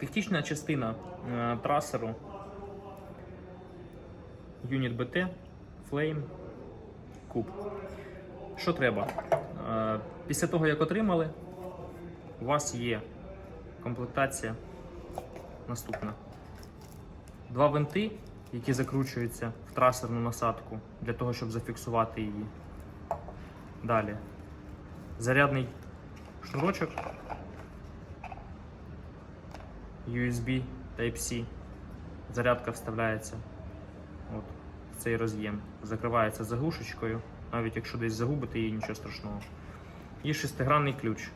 Технічна частина е, трасеру Unit BT, Flame, Куб. Що треба? Е, Після того, як отримали, у вас є комплектація наступна. Два винти, які закручуються в трасерну насадку для того, щоб зафіксувати її. Далі. Зарядний шнурочок. USB Type-C. Зарядка вставляється от, в цей роз'єм. Закривається заглушечкою, навіть якщо десь загубите її, нічого страшного. І шестигранний ключ,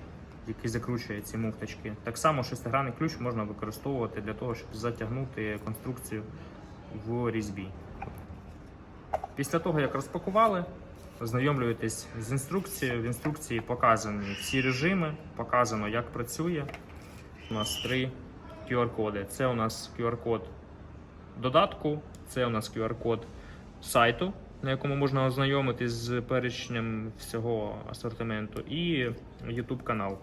який закручує ці муфточки. Так само шестигранний ключ можна використовувати для того, щоб затягнути конструкцію в різьбі. Після того, як розпакували, ознайомлюєтесь з інструкцією. В інструкції показані всі режими, показано, як працює. У нас три QR-коди. Це у нас QR-код додатку, це у нас QR-код сайту, на якому можна ознайомитись з перечнем всього асортименту, і YouTube канал.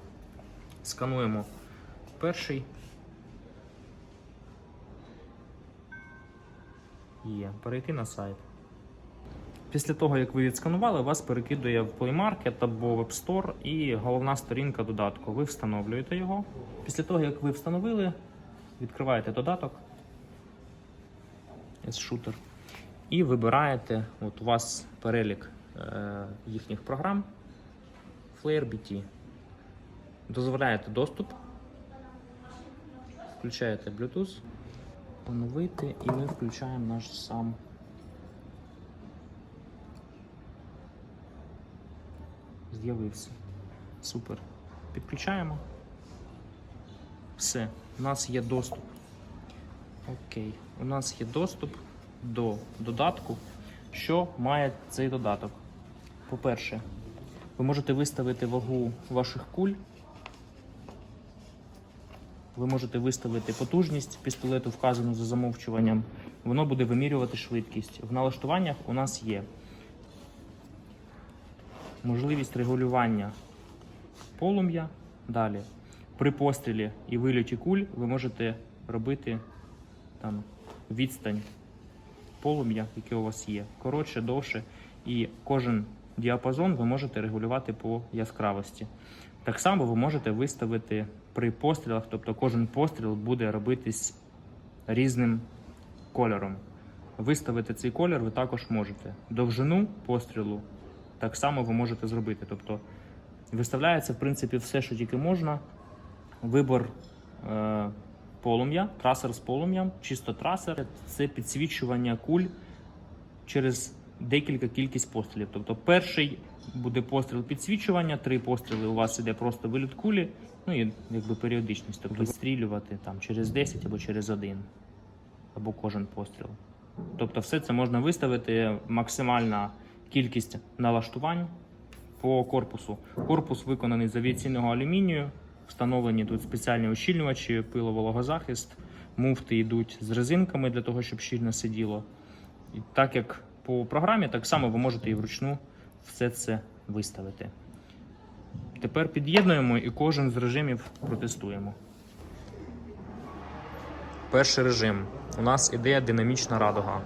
Скануємо перший. Є. Перейти на сайт. Після того, як ви відсканували, вас перекидує в Play Market або Web Store і головна сторінка додатку. Ви встановлюєте його. Після того, як ви встановили, відкриваєте додаток S-Shooter і вибираєте, от у вас перелік е, їхніх програм Flare BT. Дозволяєте доступ, включаєте Bluetooth, оновити і ми включаємо наш сам. З'явився. Супер. Підключаємо. Все, у нас є доступ. Окей, у нас є доступ до додатку. Що має цей додаток? По-перше, ви можете виставити вагу ваших куль. Ви можете виставити потужність пістолету, вказану за замовчуванням. Воно буде вимірювати швидкість. В налаштуваннях у нас є можливість регулювання полум'я. Далі. При пострілі і вильоті куль ви можете робити там, відстань полум'я, яке у вас є, коротше, довше. І кожен діапазон ви можете регулювати по яскравості. Так само ви можете виставити при пострілах, тобто кожен постріл буде робитись різним кольором. Виставити цей колір ви також можете. Довжину пострілу так само ви можете зробити. Тобто виставляється в принципі все, що тільки можна. Вибор е, полум'я, трасер з полум'ям, чисто трасер це підсвічування куль через декілька кількість пострілів. Тобто перший буде постріл підсвічування, три постріли у вас іде просто виліт кулі, ну і якби періодичність, тобто вистрілювати там через 10 або через 1, або кожен постріл. Тобто, все це можна виставити максимальна кількість налаштувань по корпусу. Корпус виконаний з авіаційного алюмінію. Встановлені тут спеціальні ущільнювачі, пиловологозахист, муфти йдуть з резинками для того, щоб щільно сиділо. І так як по програмі, так само ви можете і вручну все це виставити. Тепер під'єднуємо і кожен з режимів протестуємо. Перший режим. У нас іде динамічна радуга.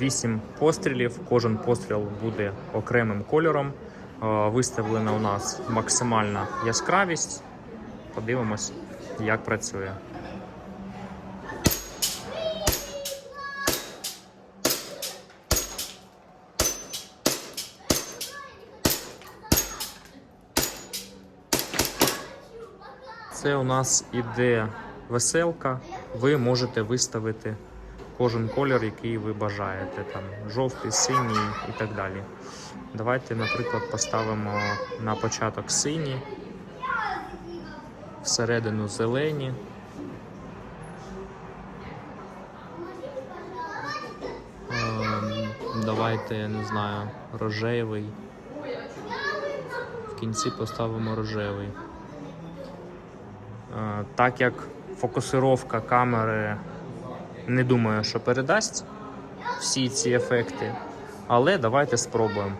8 пострілів. Кожен постріл буде окремим кольором. Е, Виставлена у нас максимальна яскравість. Подивимось, як працює. Це у нас іде веселка. Ви можете виставити кожен колір, який ви бажаєте. Там жовтий, синій і так далі. Давайте, наприклад, поставимо на початок синій, всередину зелені. Ем, Давайте, не знаю, рожевий. В кінці поставимо рожевий. Е, Так як фокусировка камери не думаю, що передасть всі ці ефекти. Але давайте спробуємо.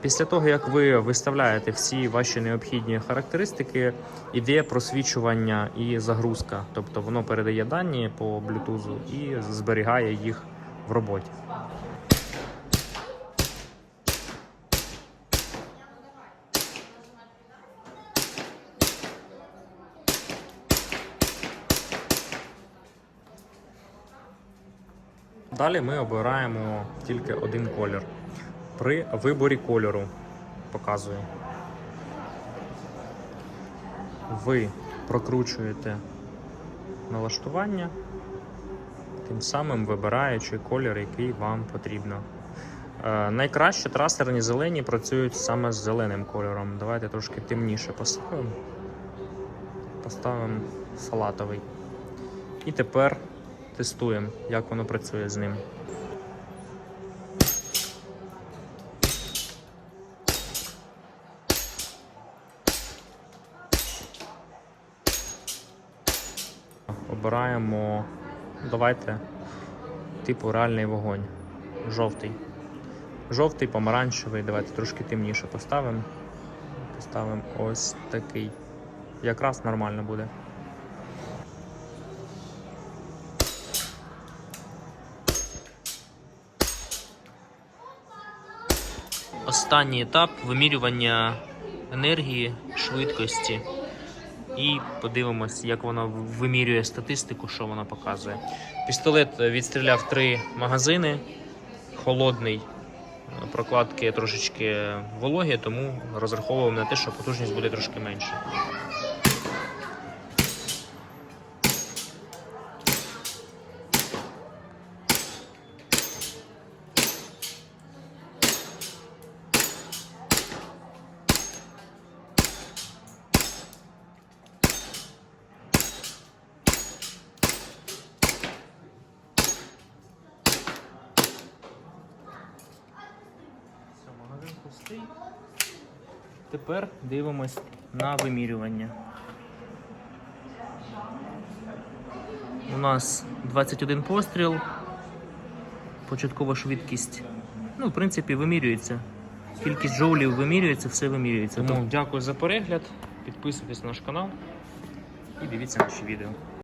Після того, як ви виставляєте всі ваші необхідні характеристики, іде просвічування і загрузка. Тобто воно передає дані по Bluetooth і зберігає їх в роботі. Далі ми обираємо тільки один колір. При виборі кольору показую. Ви прокручуєте налаштування, тим самим вибираючи колір, який вам потрібно. Е, найкраще трасерні зелені працюють саме з зеленим кольором. Давайте трошки темніше поставимо. Поставимо салатовий. І тепер тестуємо, як воно працює з ним. Обираємо, давайте, типу реальний вогонь. Жовтий. Жовтий, помаранчевий, давайте трошки темніше поставимо. Поставимо ось такий. Якраз нормально буде. Останній етап вимірювання енергії, швидкості. І подивимось, як вона вимірює статистику, що вона показує. Пістолет відстріляв три магазини. Холодний, прокладки трошечки вологі, тому розраховуємо на те, що потужність буде трошки менше. Магазин. Тепер дивимось на вимірювання. У нас 21 постріл. Початкова швидкість. Ну, в принципі, вимірюється. Кількість джоулів вимірюється, все вимірюється. Тому дякую за перегляд. Підписуйтесь на наш канал і дивіться наші відео.